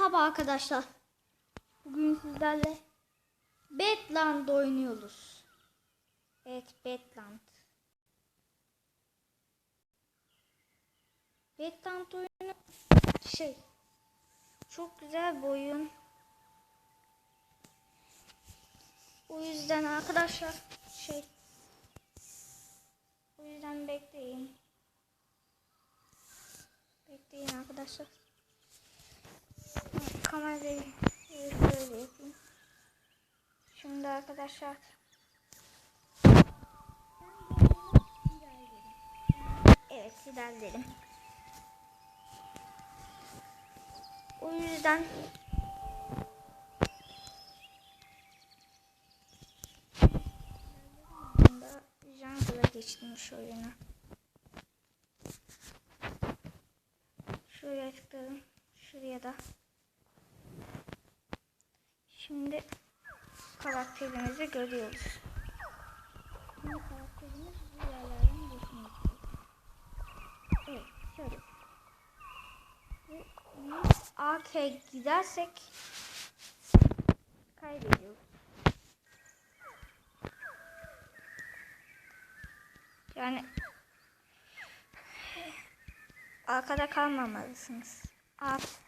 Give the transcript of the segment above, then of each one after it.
Merhaba arkadaşlar. Bugün sizlerle Bedland oynuyoruz. Evet Bedland. Bedland oyunu şey çok güzel bir oyun. O yüzden arkadaşlar şey o yüzden bekleyin. Bekleyin arkadaşlar. Kamerayı böyle yapayım. Şimdi arkadaşlar Evet ilerleyelim. O yüzden Jungle'a geçtim oyuna. Şuraya tıkladım. Şuraya da. Şimdi karakterimizi görüyoruz. Şimdi karakterimiz bu yerlerden geçmek Evet şöyle. Ve AK gidersek kaybediyoruz. Yani arkada kalmamalısınız. At.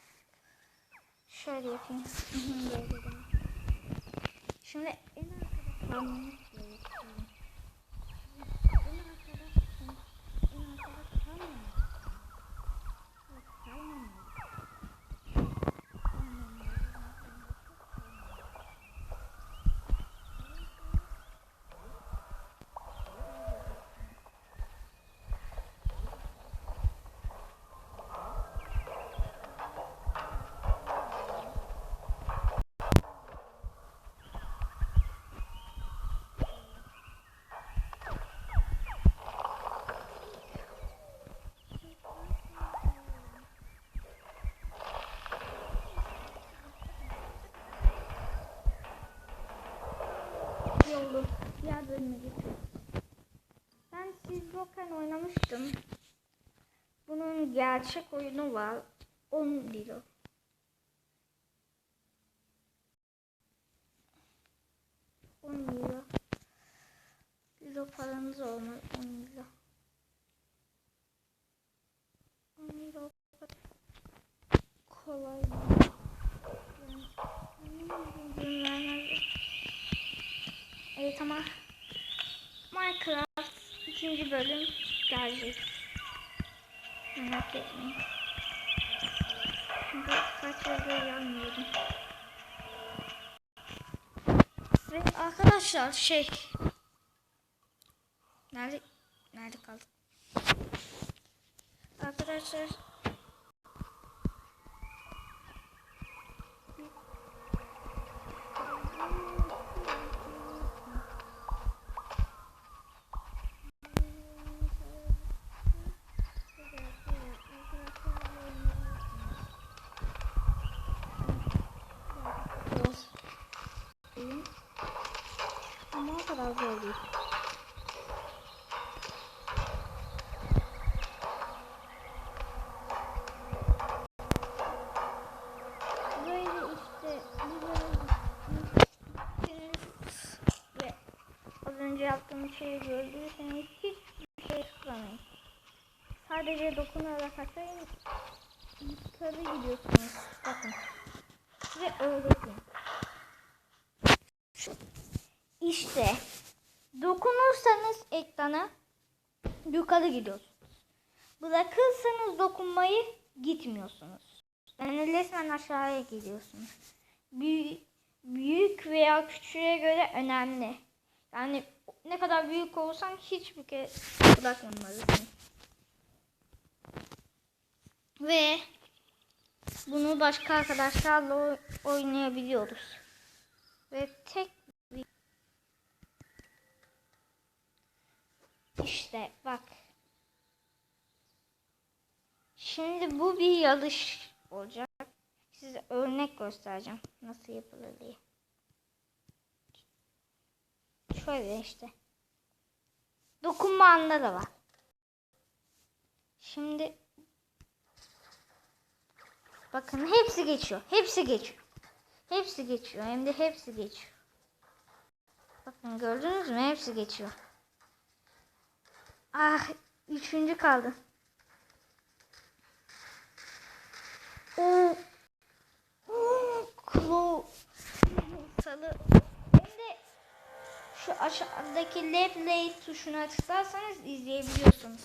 Şöyle yapayım. Böyle de. Şimdi en arkada kalmamız gerekiyor. En arkada, en arkada kalmamalısınız. Evet, kalmamalısınız. Yolu diğer bölüme geçiyorum. Ben siz yokken oynamıştım. Bunun gerçek oyunu var. 10 lira. On Evet ama Minecraft ikinci bölüm gelecek. Merak etmeyin. Çünkü kaç yıldır yanmıyorum. Ve arkadaşlar şey Nerede nerede kaldık? Arkadaşlar Biraz oyun ama o kadar zor değil. Böyle işte gittiniz ve az yaptığım şeyi gördüyseniz hiçbir şey tıklamayın. Sadece dokunarak atayım yukarı gidiyorsunuz. Bakın. Ve öğreteyim. İşte dokunursanız ekrana yukarı gidiyorsunuz. Bırakırsanız dokunmayı gitmiyorsunuz. Yani resmen aşağıya gidiyorsunuz. Büyük, büyük veya küçüğe göre önemli. Yani ne kadar büyük olsan hiçbir kere bırakmamalısın. Ve bunu başka arkadaşlarla oy- oynayabiliyoruz. Ve tek işte bak. Şimdi bu bir yarış olacak. Size örnek göstereceğim nasıl yapılır diye. Şöyle işte. Dokunma anları var. Şimdi Bakın hepsi geçiyor. Hepsi geçiyor. Hepsi geçiyor. Hem de hepsi geçiyor. Bakın gördünüz mü? Hepsi geçiyor. Ah üçüncü kaldı. O Klo salı şu aşağıdaki left play tuşuna tıklarsanız izleyebiliyorsunuz.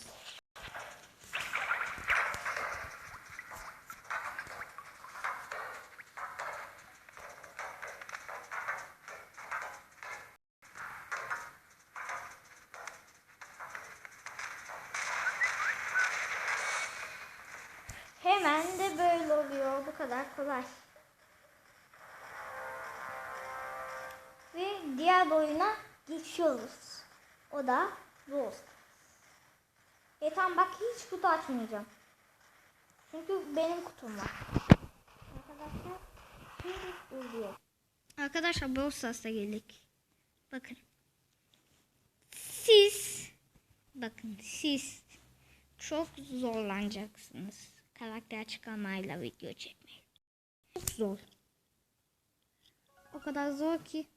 Hemen de böyle oluyor. Bu kadar kolay. Ve diğer oyuna geçiyoruz. O da Stars. E tamam bak hiç kutu açmayacağım. Çünkü benim kutum var. Arkadaşlar şimdi izliyor. Arkadaşlar Brawl geldik. Bakın. Siz bakın siz çok zorlanacaksınız. Karakter çıkarmayla video çekmeyi. Çok zor. O kadar zor ki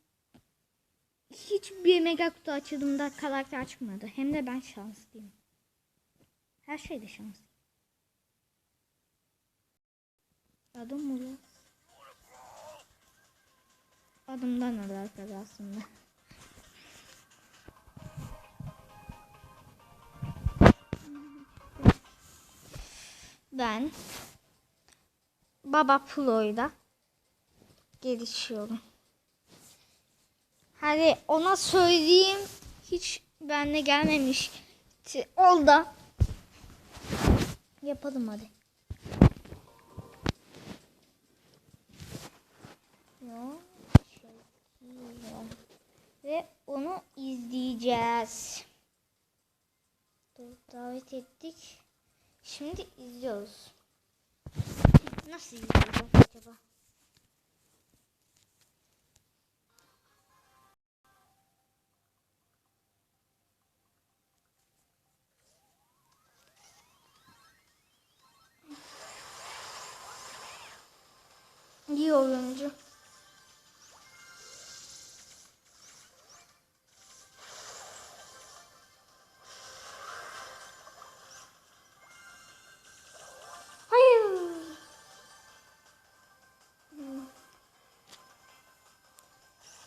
hiçbir mega kutu açıldığımda karakter çıkmadı. Hem de ben şanslıyım. Her şeyde şanslıyım. Adım lan? Adımdan alakalı aslında. Ben Baba Plo'yla gelişiyorum. Hadi ona söyleyeyim. Hiç benle gelmemiş. Ol da. Yapalım hadi. Ve onu izleyeceğiz. Davet ettik. Şimdi izliyoruz. Nasıl izleyeceğiz acaba? İyi oyuncu.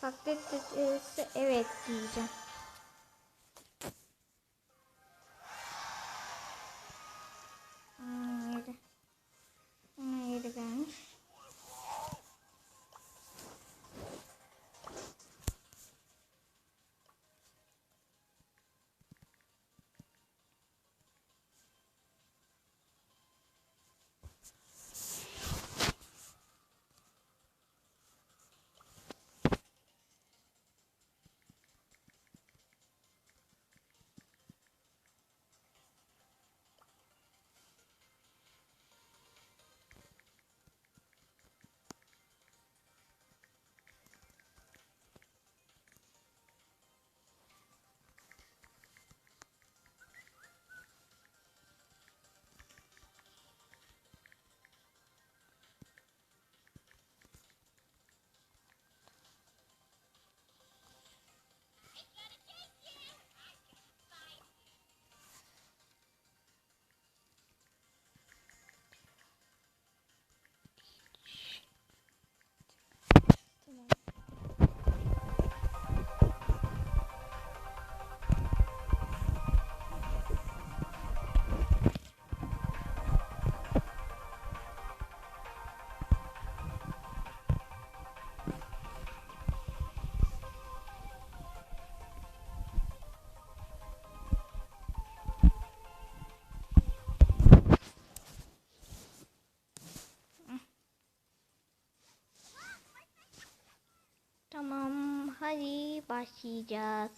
Taklit edilirse evet diyeceğim. Hadi başlayacağız.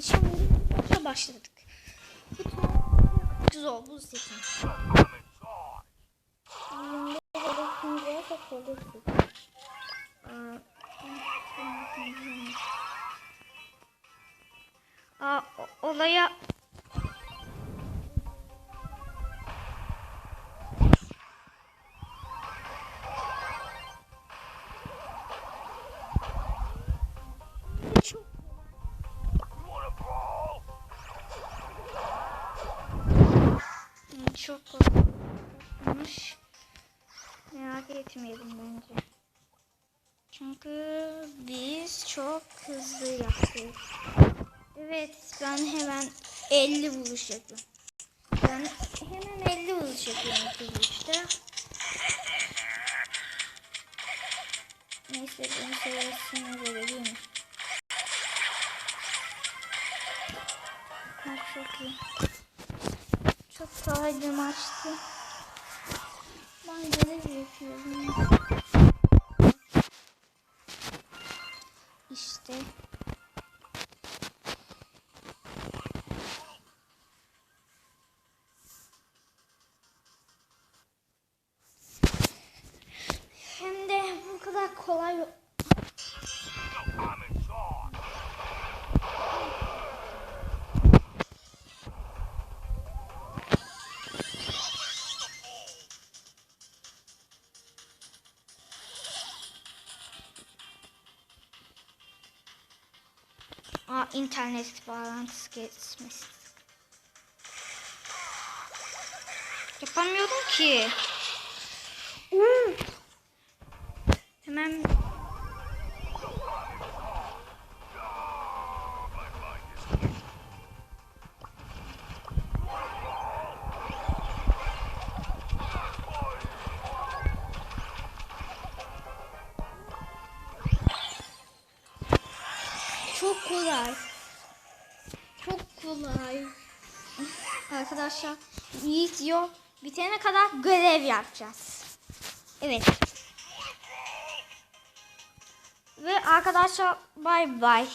Şimdi başladık. Güzel bu seçim. Şimdi de bakınca çok olurdu. Hmm, çok korkunç. Merak etmeyelim bence. Çünkü biz çok hızlı yaptık. Evet ben hemen 50 vuruş yapıyorum. Ben hemen 50 vuruş yapıyorum vuruşta. Neyse öyle değil mi? Ha, çok iyi. Çok kolay bir maçtı. Ben görev yapıyorum. Aa, internet bağlantısı kesmesi. Yapamıyorum ki. Uu. Hemen kolay. Çok kolay. Arkadaşlar video bitene kadar görev yapacağız. Evet. Ve arkadaşlar bay bay.